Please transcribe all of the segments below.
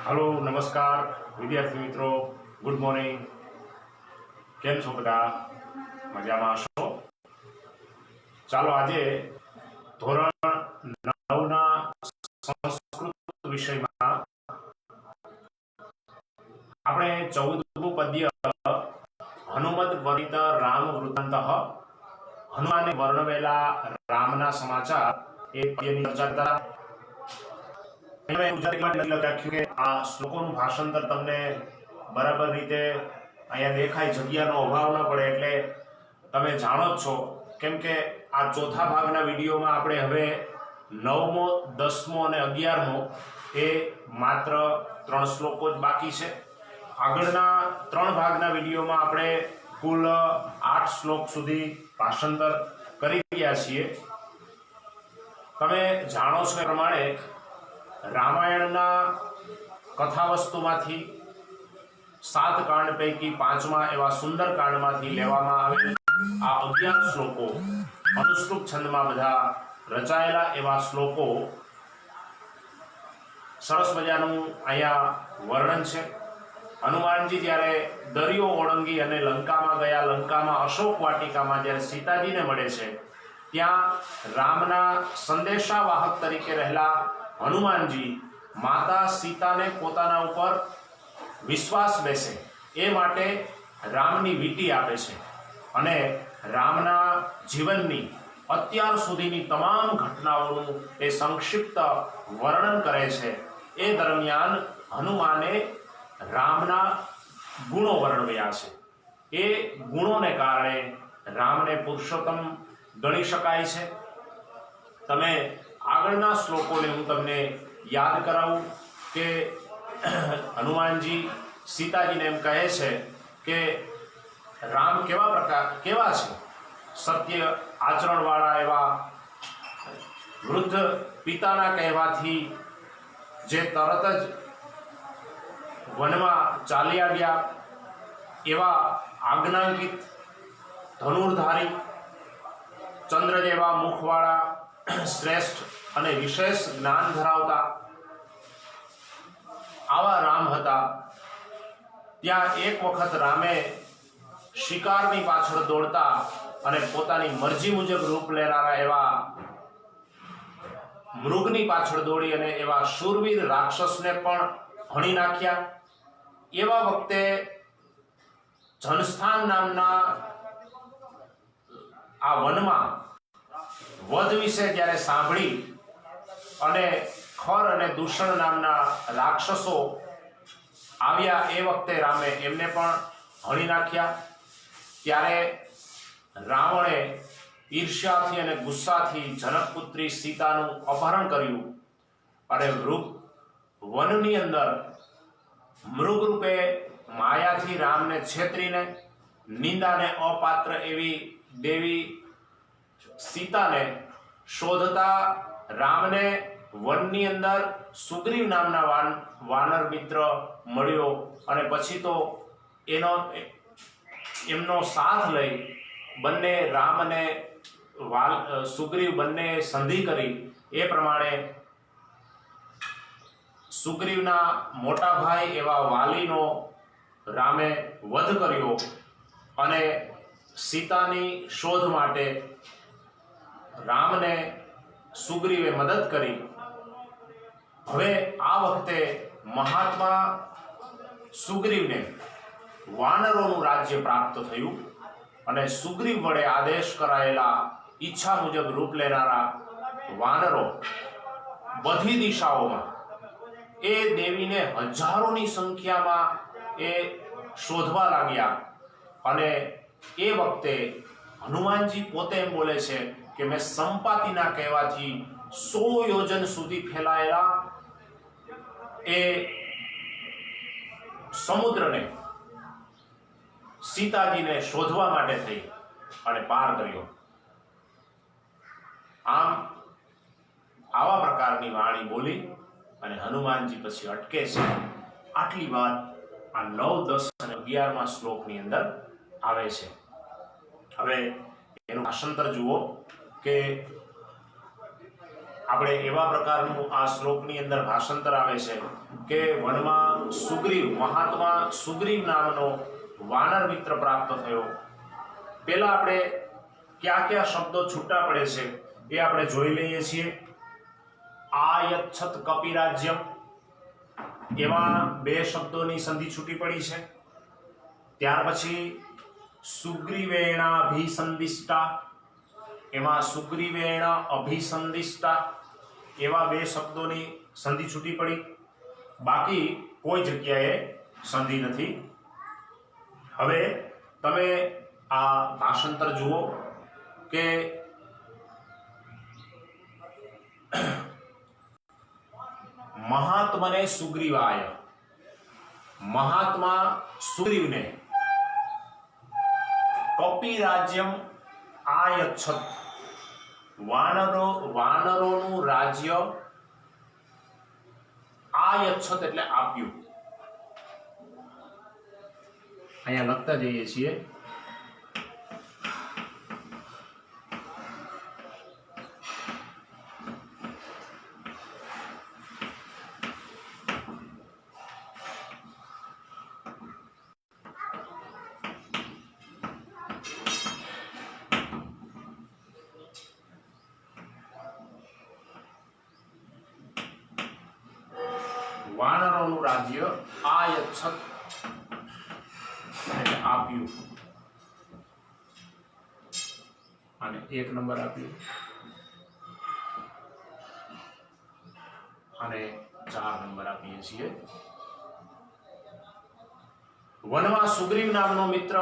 Hello, નમસ્કાર, વિદ્યાર્થી મિત્રો, ગુડ મોર્નિંગ. કેમ છો બધા? મજામાં છો ચાલો, આજે ધોરણ નવના સંસ્કૃત વિષયમાં આપણે ચૌદમું પદ્ય હનુમત વર્ણિત રામ વૃત્તાંત હનુમાને વર્ણવેલા રામના સમાચાર એ પદ્યની ચર્ચા મેં ગુજરાતીમાં નથી લખ્યું કે આ શ્લોકોનું ભાષાંતર તમને બરાબર રીતે અહીંયા દેખાય, જગ્યાનો અભાવ ન પડે એટલે તમે જાણો જ છો. કેમ કે આ ચોથા ભાગના વિડીયોમાં આપણે હવે નવમો, દસમો અને અગિયારમો એ માત્ર ત્રણ શ્લોકો જ બાકી છે. આગળના ત્રણ ભાગના વિડીયોમાં આપણે કુલ આઠ શ્લોક સુધી ભાષાંતર કરી રહ્યા છીએ. તમે જાણો છો એ પ્રમાણે રામાયણના કથાવસ્તુમાંથી સાત કાંડ પૈકી પાંચમા એવા સુંદર કાંડમાંથી લેવામાં આવેલ આ અગિયાર શ્લોકો અનુશ્રુપ છંદમાં બધા રચાયેલા એવા શ્લોકો સરસ મજાનું અહીંયા વર્ણન છે. હનુમાનજી જ્યારે દરિયો ઓળંગી અને લંકામાં ગયા, લંકામાં અશોક વાટિકામાં જ્યારે સીતાજીને મળે છે, ત્યાં રામના સંદેશાવાહક તરીકે રહેલા હનુમાનજી માતા સીતાને પોતાના ઉપર વિશ્વાસ બેસે, એ માટે રામની વીંટી આપે છે અને રામના જીવનની અત્યાર સુધીની તમામ ઘટનાઓનું એ સંક્ષિપ્ત વર્ણન કરે છે. એ દરમિયાન હનુમાને રામના ગુણો વર્ણવ્યા છે. એ ગુણોને કારણે રામને પુરુષોત્તમ ગણી શકાય છે. તમે આગળના શ્લોકોને હું તમને યાદ કરાવું કે હનુમાનજી સીતાજીને એમ કહે છે કે રામ કેવા પ્રકાર, કેવા છે? સત્ય આચરણવાળા એવા વૃદ્ધ પિતાના કહેવાથી જે તરત જ વનમાં ચાલી આવ્યા એવા આજ્ઞાંકિત ધનુર્ધારી ચંદ્ર જેવા મુખવાળા શ્રેષ્ઠ અને વિશેષ જ્ઞાન ધરાવતા આવા રામ હતા. ત્યાં એક વખત રામે શિકારની પાછળ દોડતા અને પોતાની મરજી મુજબ રૂપ લેનારા એવા મૃગની પાછળ દોડી અને એવા શૂરવીર રાક્ષસને પણ હણી નાખ્યા. એવા વખતે જનસ્થાન નામના આ વનમાં વધ વિશે જ્યારે સાંભળી અને ખર અને દૂષણ નામના રાક્ષસો આવ્યા એ વખતે રામે એમને પણ હણી નાખ્યા. ત્યારે રાવણે ઈર્ષ્યાથી અને ગુસ્સાથી જનકપુત્રી સીતાનું અપહરણ કર્યું અને વૃગ વનની અંદર મૃગરૂપે માયાથી રામને છેતરીને નિંદાને અપાત્ર એવી દેવી સીતાને શોધતા રામને વનની અંદર સુગ્રીવ નામના વાન, વાનર મિત્ર મળ્યો અને પછી તો એનો, એમનો સાથ લઈ બંને રામ અને વાલ સુગ્રીવ બંને સંધિ કરી. એ પ્રમાણે સુગ્રીવના મોટા ભાઈ એવા વાલીનો રામે વધ કર્યો અને સીતાની શોધ માટે રામને સુગ્રીવે મદદ કરી. હવે આ વખતે મહાત્મા સુગ્રીવને વાનરોનું રાજ્ય પ્રાપ્ત થયું અને સુગ્રીવ વડે આદેશ કરાયેલા ઈચ્છા મુજબ રૂપ લેનારા વાનરો બધી દિશાઓમાં એ દેવીને હજારોની સંખ્યામાં એ શોધવા લાગ્યા અને એ વખતે હનુમાનજી પોતે એમ બોલે છે કે મેં સંપાતિના કહેવાથી સો યોજન સુધી ફેલાયેલા એ સમુદ્રને સીતાજીને શોધવા માટે થઈ અને પાર કર્યો. આમ આવા પ્રકારની વાણી બોલી અને હનુમાનજી પછી અટકે છે. આટલી વાત આ નવ, દસ અને અગિયારમાં શ્લોકની અંદર આવે છે. હવે એનું ભાષાંતર જુઓ કે આપણે એવા પ્રકારનું આ શ્લોકની અંદર ભાષાંતર આવે છે કે વનમાં સુગ્રીવ, મહાત્મા સુગ્રીવ નામનો વાનર મિત્ર પ્રાપ્ત થયો. પહેલાં આપણે કયા કયા શબ્દો છૂટા પડે છે એ આપણે જોઈ લઈએ છીએ. આયચ્છત કપિરાજ્યમ. એમાં બે શબ્દોની સંધિ છૂટી પડી છે. ત્યાર પછી સુગ્રીવેણા અભિસંદિષ્ટા એમાં સુગ્રીવેણ અભિસંધિષ્ટા. એવા બે શબ્દોની સંધિ છૂટી પડી. બાકી કોઈ જગ્યાએ સંધિ નથી. હવે તમે આ ભાષાંતર જુઓ કે મહાત્મને સુગ્રીવાય. મહાત્મા સુગ્રીવને. કપિ રાજ્યમ આયચ્છત. વાનરો વાનરોનું રાજ્ય આયચ્છત એટલે આપ્યું. અહીંયા લખતા જઈએ છીએ. વાનરોનું રાજ્ય આયચ્છત. એટલે આપ્યું. અને એક નંબર આપ્યું. અને ચાર નંબર આપીએ છીએ. વનમાં સુગ્રીવ નામનો મિત્ર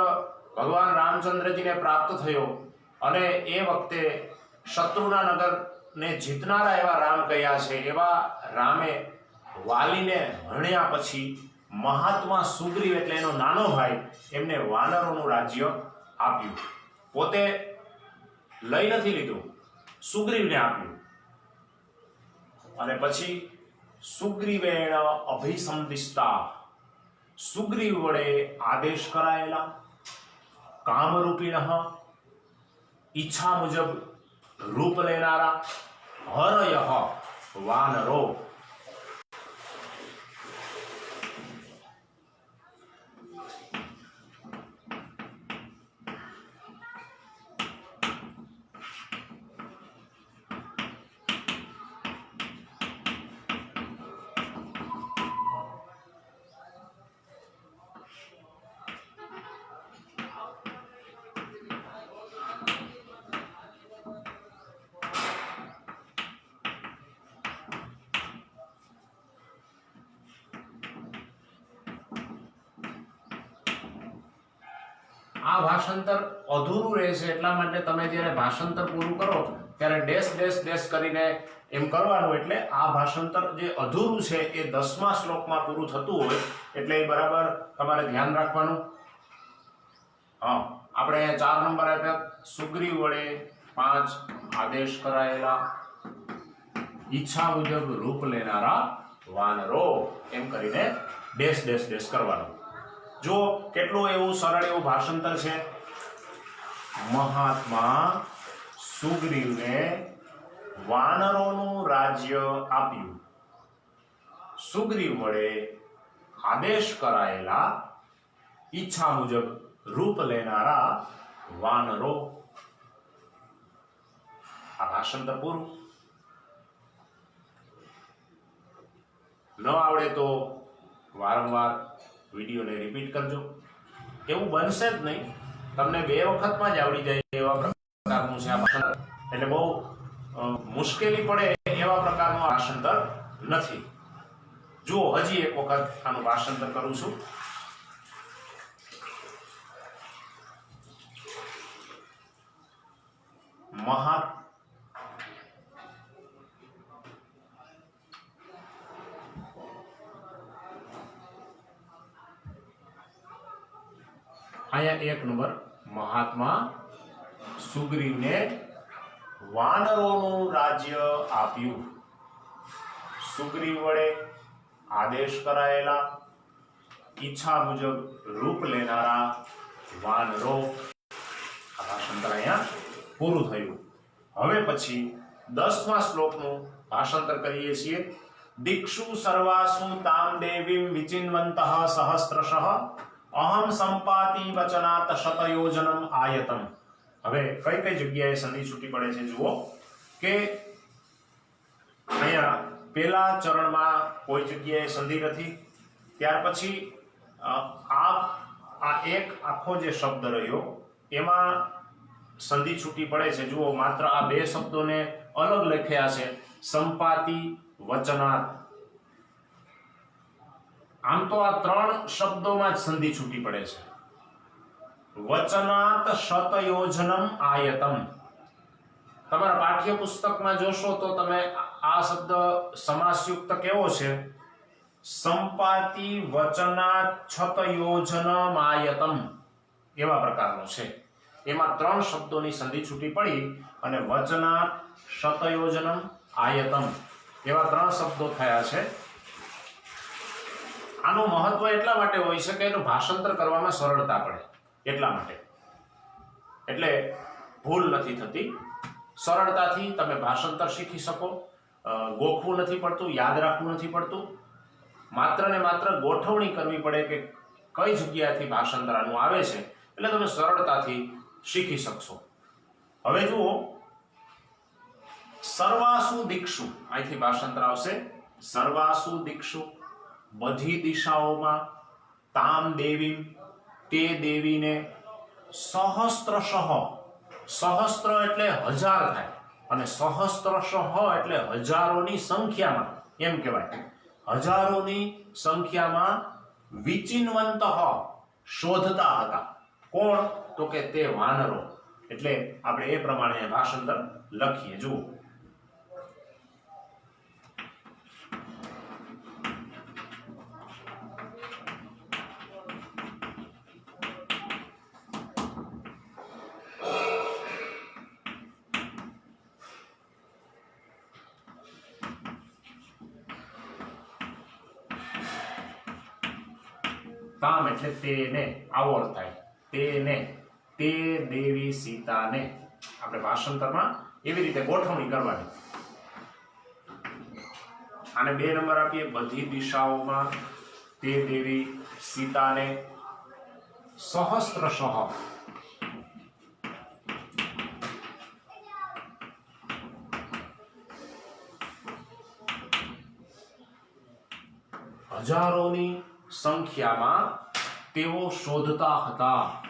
ભગવાન રામચંદ્રજીને પ્રાપ્ત થયો અને એ વખતે શત્રુના નગરને જીતનારા એવા રામ કયા છે. એવા રામે વાલીને હણ્યા પછી મહાત્મા સુગ્રીવ એટલે એનો નાનો ભાઈ, એમને વાનરોનું રાજ્ય આપ્યું. પોતે લઈ નથી લીધું, સુગ્રીવને આપ્યું. અને પછી સુગ્રીવેણ અભિસંધિષ્ટા સુગ્રીવ વડે આદેશ કરાયેલા, કામરૂપિણ, ઈચ્છા મુજબ રૂપ લેનારા, હરય વાનરો આ ભાષાંતર અધૂરું રહેશે એટલા માટે તમે જ્યારે ભાષાંતર પૂરું કરો, ત્યારે ડેશ ડેશ ડેશ કરીને એમ કરવાનું એટલે આ ભાષાંતર જે અધૂરું છે એ દસમા શ્લોકમાં પૂરું થતું હોય એટલે એ બરાબર તમારે ધ્યાન રાખવાનું. હા, આપણે ચાર નંબર આપ્યા. સુગ્રીવ વડે પાંચ આદેશ કરાયેલા. ઈચ્છા મુજબ રૂપ લેનારા વાનરો. એમ કરીને ડેશ ડેશ ડેશ કરવાનું. જો કેટલું એવું સરળ એવું ભાષાંતર છે? મહાત્મા સુગ્રીવને વાનરોનું રાજ્ય આપ્યું. સુગ્રીવ વડે આદેશ કરાયેલા ઈચ્છા મુજબ રૂપ લેનારા વાનરો. આ ભાષાંતર પૂરું. ન આવડે તો વારંવાર વિડીયોને રિપીટ કરજો. એવું બનશે જ નહીં. તમને બે વખતમાં જ આવડી જાય એવા પ્રકારનું છે આ એટલે બહુ મુશ્કેલી પડે એવા પ્રકારનું ભાષાંતર નથી. જુઓ, હજી એક વખત આનું ભાષાંતર કરું છું. મહા અહીંયા એક નંબર, મહાત્મા સુગ્રીવને વાનરોનું રાજ્ય આપ્યું. સુગ્રીવ વડે આદેશ કરાયેલા. ઈચ્છા મુજબ રૂપ લેનારા વાનરો આ ભાષાંતર અહીંયા પૂરું થયું. હવે પછી દસમા શ્લોકનું ભાષાંતર કરીએ છીએ. દીક્ષુ સર્વાસુ તામ દેવીમ વિચિન્વંત સહસ્રશઃ અહમ સંપાતિ વચનાત શતયોજનમ આયતમ હવે કઈ કઈ જગ્યાએ સંધિ છૂટી પડે છે જુઓ કે અહીંયા પેલા ચરણમાં કોઈ જગ્યાએ સંધિ નથી ત્યાર પછી આ આ એક આખો જે શબ્દ રહ્યો એમાં સંધિ છૂટી પડે છે જુઓ માત્ર આ બે શબ્દોને અલગ લખ્યા છે સંપાતિ વચનાત આમ તો આ ત્રણ શબ્દોમાં જ સંધિ છૂટી પડે છે. વચનાત શતયોજનમ આયતમ. તમારા પાઠ્ય પુસ્તકમાં જોશો તો તમે આ શબ્દ સમાસયુક્ત કેવો છે? સંપાતિ વચનાત છતયોજનમ આયતમ. એવા પ્રકારનો છે. એમાં ત્રણ શબ્દોની સંધિ છૂટી પડી અને વચનાત શતયોજનમ આયતમ. એવા ત્રણ શબ્દો થયા છે. આનું મહત્વ એટલા માટે હોઈ શકે એનું ભાષાંતર કરવામાં સરળતા પડે, એટલા માટે. એટલે ભૂલ નથી થતી. સરળતાથી તમે ભાષાંતર શીખી શકો. ગોખવું નથી પડતું, યાદ રાખવું નથી પડતું. માત્ર ને માત્ર ગોઠવણી કરવી પડે કે કઈ જગ્યાએથી ભાષાંતર આનું આવે છે, એટલે તમે સરળતાથી શીખી શકશો. હવે જુઓ, સર્વાસુ દીક્ષુ. અહીંથી ભાષાંતર આવશે. સર્વાસુ દીક્ષુ. બધી દિશાઓમાં તામ દેવી તે દેવીને સહસ્ત્રશઃ, સહસ્ત્ર એટલે હજાર થાય. અને સહસ્ત્રશઃ એટલે હજારોની સંખ્યામાં, એમ કહેવાય. હજારોની સંખ્યામાં વિચિન્વંત શોધતા હતા. કોણ? તો કે તે વાનરો. એટલે આપણે એ પ્રમાણે ભાષાંતર લખીએ. જુઓ. તેને આવો થાય તેને, તે દેવી સીતાને. આપણે ભાષાંતરમાં એવી રીતે ગોઠવણી કરવાની. અને બે નંબર આપીએ, બધી દિશાઓમાં તે દેવી સીતાને સહસ્ત્રશઃ હજારોની સંખ્યામાં તેઓ શોધતા હતા.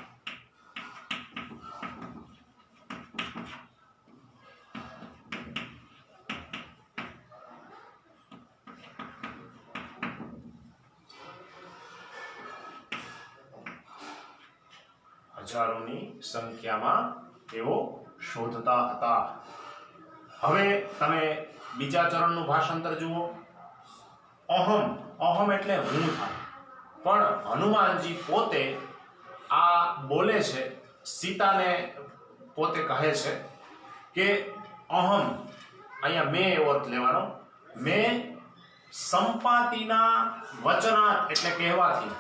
હજારોની સંખ્યામાં તેઓ શોધતા હતા. હવે તમે બીજા ચરણનું ભાષાંતર જુઓ. અહમ અહમ એટલે હું થાય. પણ હનુમાનજી પોતે આ બોલે છે, સીતાને પોતે કહે છે કે અહમ, અહીંયા મેં એવો અર્થ લેવાનો, મેં સંપાતિના વચના એટલે કહેવાથી.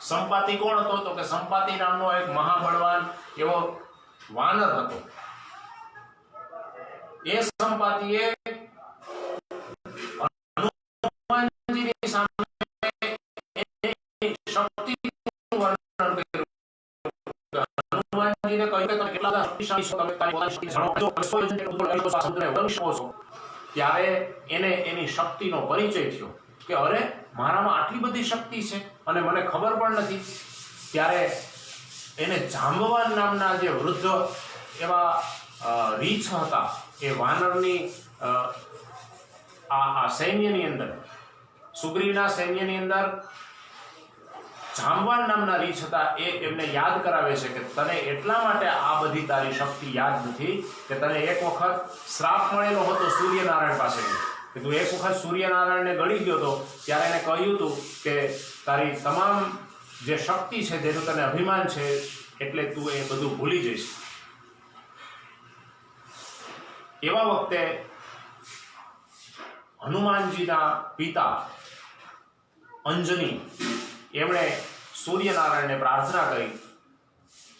સંપાતિ કોણ હતો? તો કે સંપાતિ નામનો એક મહાબળવાન એવો વાનર હતો. એ સંપાતિએ ત્યારે એને એની શક્તિનો પરિચય થયો કે અરે મારામાં આટલી બધી શક્તિ છે અને મને ખબર પણ નથી ત્યારે એને જાંબવાન નામના જે વૃદ્ધ એવા રીછ હતા એ વાનરની આ આ સૈન્યની અંદર સુગ્રીવના સૈન્યની અંદર જાંબવાન નામના રીછ હતા એ એમને યાદ કરાવે છે કે તને એટલા માટે આ બધી તારી શક્તિ યાદ નથી કે તને એક વખત શ્રાપ મળેલો હતો સૂર્યનારાયણ પાસેથી. કે તું એક વખત સૂર્યનારાયણને ગળી ગયો હતો ત્યારે એને કહ્યું હતું કે તારી તમામ જે શક્તિ છે તેનું તને અભિમાન છે, એટલે તું એ બધું ભૂલી જઈશ. એવા વખતે હનુમાનજીના પિતા અંજની એમણે સૂર્યનારાયણને પ્રાર્થના કરી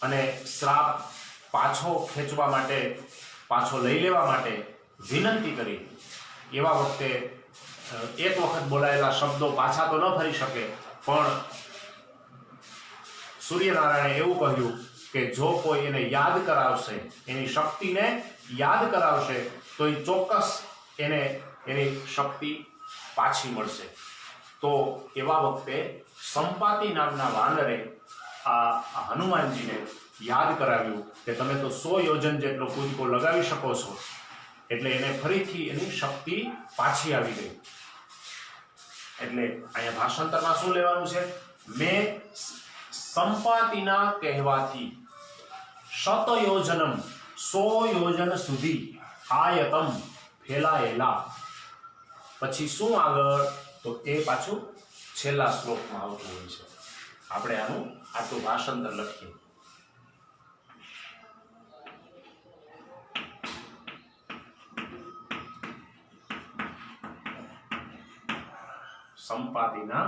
અને શ્રાપ પાછો ખેંચવા માટે, પાછો લઈ લેવા માટે વિનંતી કરી. એવા વખતે એક વખત બોલાયેલા શબ્દો પાછા તો ન ફરી શકે, પણ સૂર્યનારાયણે એવું કહ્યું કે જો કોઈ એને યાદ કરાવશે, એની શક્તિને યાદ કરાવશે, તો એ ચોક્કસ એને એની શક્તિ પાછી મળશે. તો એવા વખતે સંપાતિ નામના વાનરે આ હનુમાનજીને યાદ કરાવ્યું કે તમે તો સો યોજન જેટલો કૂદકો લગાવી શકો છો. એટલે એને ફરીથી એની શક્તિ પાછી આવી ગઈ. એટલે અહીંયા ભાષાંતરમાં શું લેવાનું છે? મેં સંપાતિના કહેવાથી શત યોજનમ સો યોજન સુધી આયતમ ફેલાયેલા. પછી શું આગળ? તો એ પાછું છેલ્લા શ્લોકમાં આવતું હોય છે. આપણે આનું આટલું ભાષાંતર લખીએ. સંપાદિના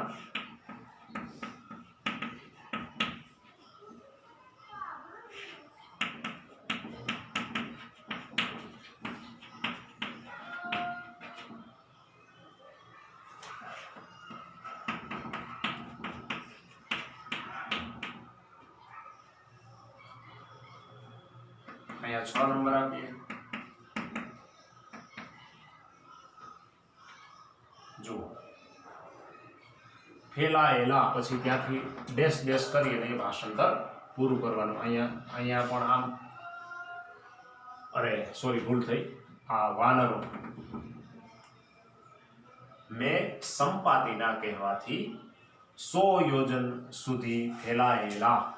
અહીંયા છ નંબર આપીએ. જુઓ. ફેલાયેલા, પછી ત્યાંથી ડેશ ડેશ કરી એ ભાષાંતર પૂરું કરવાનું. અહીંયા અહીંયા પણ આમ. અરે સોરી ભૂલ થઈ. આ વાનરો. મેં સંપાતિના કહેવાથી સો યોજન સુધી ફેલાયેલા.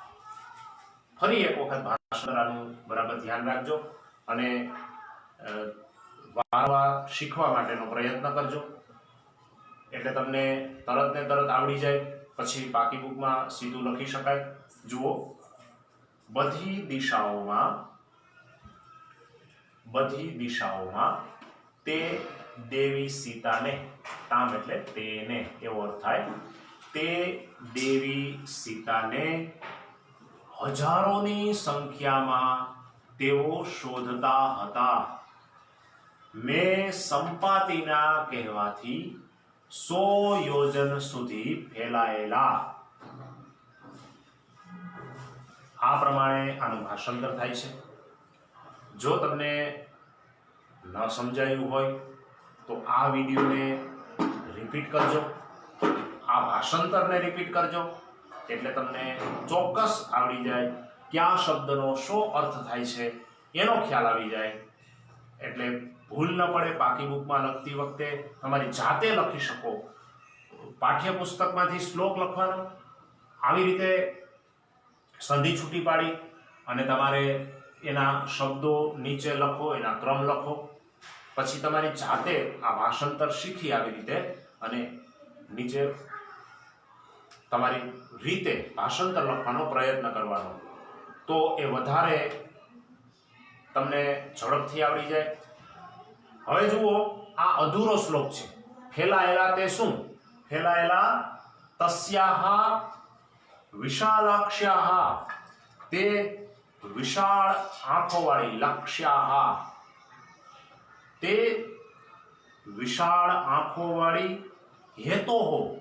ફરી એક વખત ભાષાંતરાનું બરાબર ધ્યાન રાખજો અને વારવા શીખવા માટેનો પ્રયત્ન કરજો. એટલે તમને તરત ને તરત આવડી જાય. પછી બાકી બુકમાં સીધું લખી શકાય. જુઓ. બધી દિશાઓમાં બધી દિશાઓમાં તે દેવી સીતાને, તામ એટલે તેને, એવો અર્થ થાય. તે દેવી સીતાને હજારોની સંખ્યામાં તેઓ શોધતા હતા. મેં સંપાતિના કહેવાથી સો યોજન સુધી ફેલાયેલા. આ પ્રમાણે આનું ભાષાંતર થાય છે. જો તમને ન સમજાયું હોય, તો આ વિડીયોને રિપીટ કરજો. આ ભાષાંતરને રિપીટ કરજો. એટલે તમને ચોક્કસ આવડી જાય ક્યાં શબ્દનો શો અર્થ થાય છે એનો ખ્યાલ આવી જાય. એટલે ભૂલ ન પડે, બાકી બુકમાં લખતી વખતે તમારી જાતે લખી શકો. પાઠ્યપુસ્તકમાંથી શ્લોક લખવાનો. આવી રીતે સંધિ છૂટી પાડી અને તમારે એના શબ્દો નીચે લખો, એના ક્રમ લખો. પછી તમારી જાતે આ ભાષાંતર શીખી આવી રીતે અને નીચે તમારી રીતે ભાષાંતર લખવાનો પ્રયત્ન કરવાનો, તો એ વધારે તમને ઝડપથી આવડી જાય. હવે જુઓ, આ અધૂરો શ્લોક છે. ફેલાયેલા તે શું? ફેલાયેલા તસ્યાહા વિશાલાક્ષ્યાહા. તે વિશાળ આંખોવાળી લક્ષ્યાહા. તે વિશાળ આંખોવાળી હેતોહો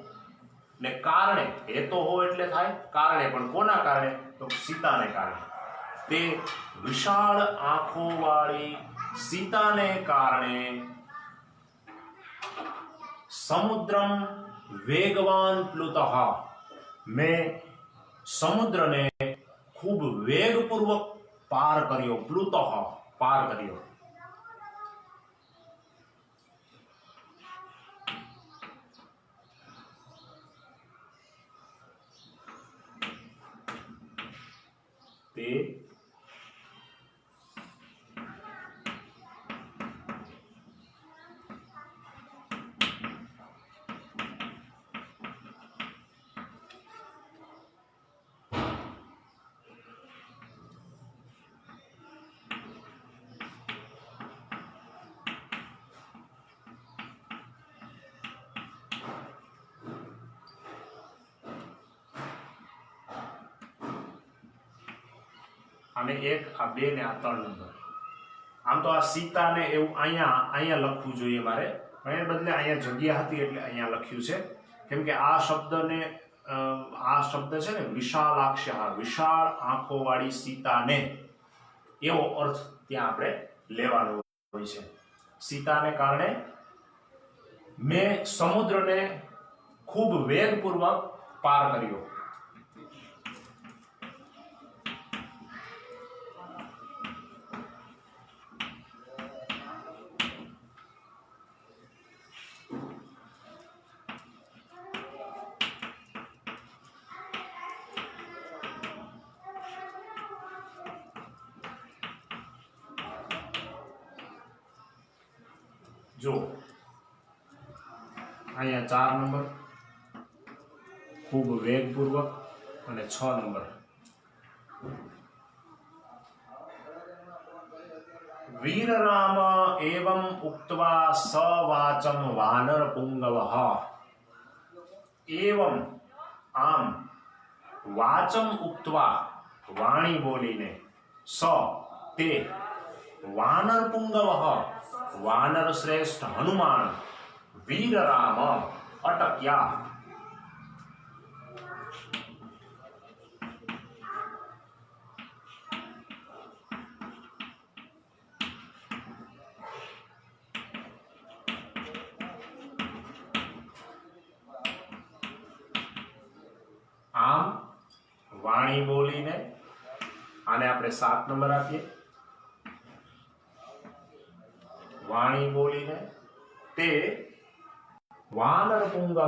ને કારણે હેતોહો એટલે થાય, કારણે પણ કોના કારણે? તો સીતાને કારણે. તે વિશાળ આંખોવાળી સીતાને કારણે સમુદ્રમ વેગવાન પ્લુતઃ. મેં સમુદ્રને ખૂબ વેગપૂર્વક પાર કર્યો, પ્લુતઃ પાર કર્યો. તે આને એક, આ બે ને આ ત્રણ નંબર. આમ આમ તો આ સીતાને એવું અહીંયા અહીંયા લખવું જોઈએ મારે. પણ એ બદલે અહીંયા જગ્યા હતી એટલે અહીંયા લખ્યું છે. કેમ કે આ શબ્દને આ શબ્દ છે ને, વિશાલાક્ષ વિશાળ આંખોવાળી સીતાને. એવો અર્થ ત્યાં આપણે લેવાનો હોય છે. સીતાને કારણે મેં સમુદ્રને ખૂબ વેગપૂર્વક પાર કર્યો. અને છ નંબર વીરરામ એવમ ઉક્તવા સવાચમ વાનર પુંગવ એવમ આમ વાચમ ઉક્તવા વાણી બોલીને સ તે વાનર પુંગવ વાનર શ્રેષ્ઠ હનુમાન વીરરામ અટક્યા સાત નંબર આપીએ. વાણી બોલીને તે વાનર પુંગવ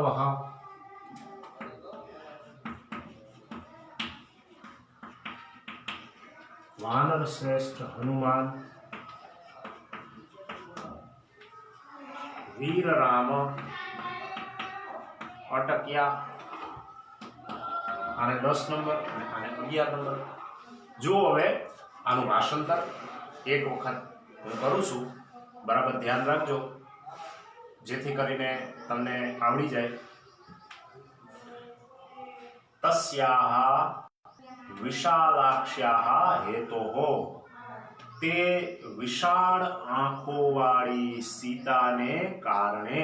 વાનર શ્રેષ્ઠ હનુમાન. વીર રામ અટક્યા. આને દસ નંબર અને અગિયાર નંબર. જુઓ હવે આનું ભાષાંતર એક વખત હું કરું છું. બરાબર ધ્યાન રાખજો. જેથી કરીને તમને આવડી જાય. તસ્યાહ વિશાલાક્ષ્યાહ હેતોહો તે વિશાળ આંખોવાળી સીતાને કારણે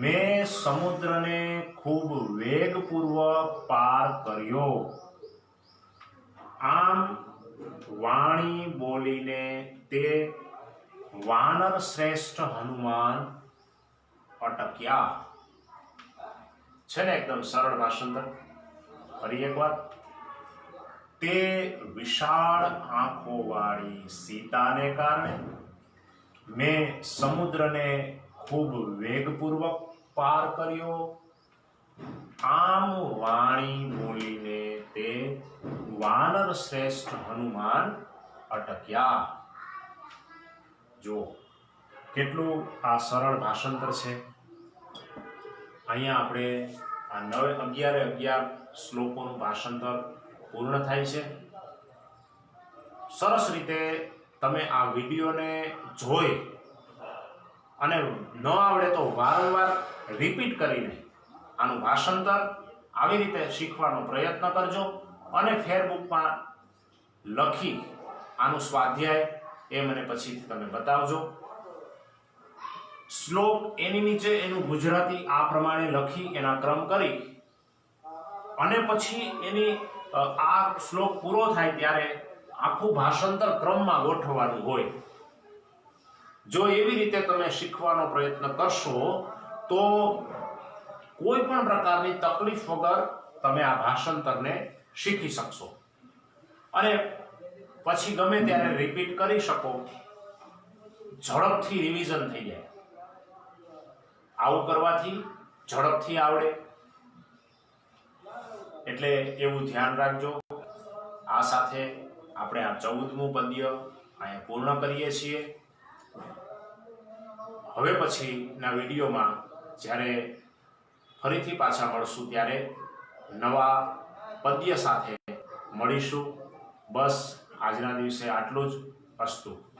મેં સમુદ્રને ખૂબ વેગપૂર્વક પાર કર્યો. આમ વાણી બોલીને તે વાનર શ્રેષ્ઠ હનુમાન અટક્યા છે ને એકદમ સરળ ભાષાંતર ફરી એકવાર તે વિશાળ આંખોવાળી સીતાને કારણે મેં સમુદ્રને ખૂબ વેગપૂર્વક પાર કર્યો આમ વાણી બોલીને તે વાનર શ્રેષ્ઠ હનુમાન અટક્યા. જો કેટલું આ સરળ ભાષાંતર છે. અહીંયા આપણે આ નવે અગિયારે અગિયાર શ્લોકોનું ભાષાંતર પૂર્ણ થાય છે. સરસ રીતે તમે આ વિડીયોને જોઈ અને ન આવડે તો વારંવાર રિપીટ કરીને આનું ભાષાંતર આવી રીતે શીખવાનો પ્રયત્ન કરજો અને ફેરબુકમાં લખી આનું સ્વાધ્યાય એ મને પછીથી તમે બતાવજો. શ્લોક એની નીચે, એનું ગુજરાતી આ પ્રમાણે લખી એના ક્રમ કરી અને પછી એની આ શ્લોક પૂરો થાય ત્યારે આખું ભાષાંતર ક્રમમાં ગોઠવવાનું હોય. જો એવી રીતે તમે શીખવાનો પ્રયત્ન કરશો, તો કોઈ પણ પ્રકારની તકલીફ વગર તમે આ ભાષાંતરને શીખી શકશો. અને પછી ગમે ત્યારે રિપીટ કરી શકો, ઝડપથી રિવિઝન થઈ જાય. આવું કરવાથી ઝડપથી આવડે. એટલે એવું ધ્યાન રાખજો. આ સાથે આપણે આ ચૌદમું પદ્ય અહીંયા પૂર્ણ કરીએ છીએ. હવે પછીના વિડીયોમાં જ્યારે ફરીથી પાછા મળશું ત્યારે નવા પદ્ય સાથે મળીશું. બસ આજના દિવસે આટલું જ. અસ્તુ.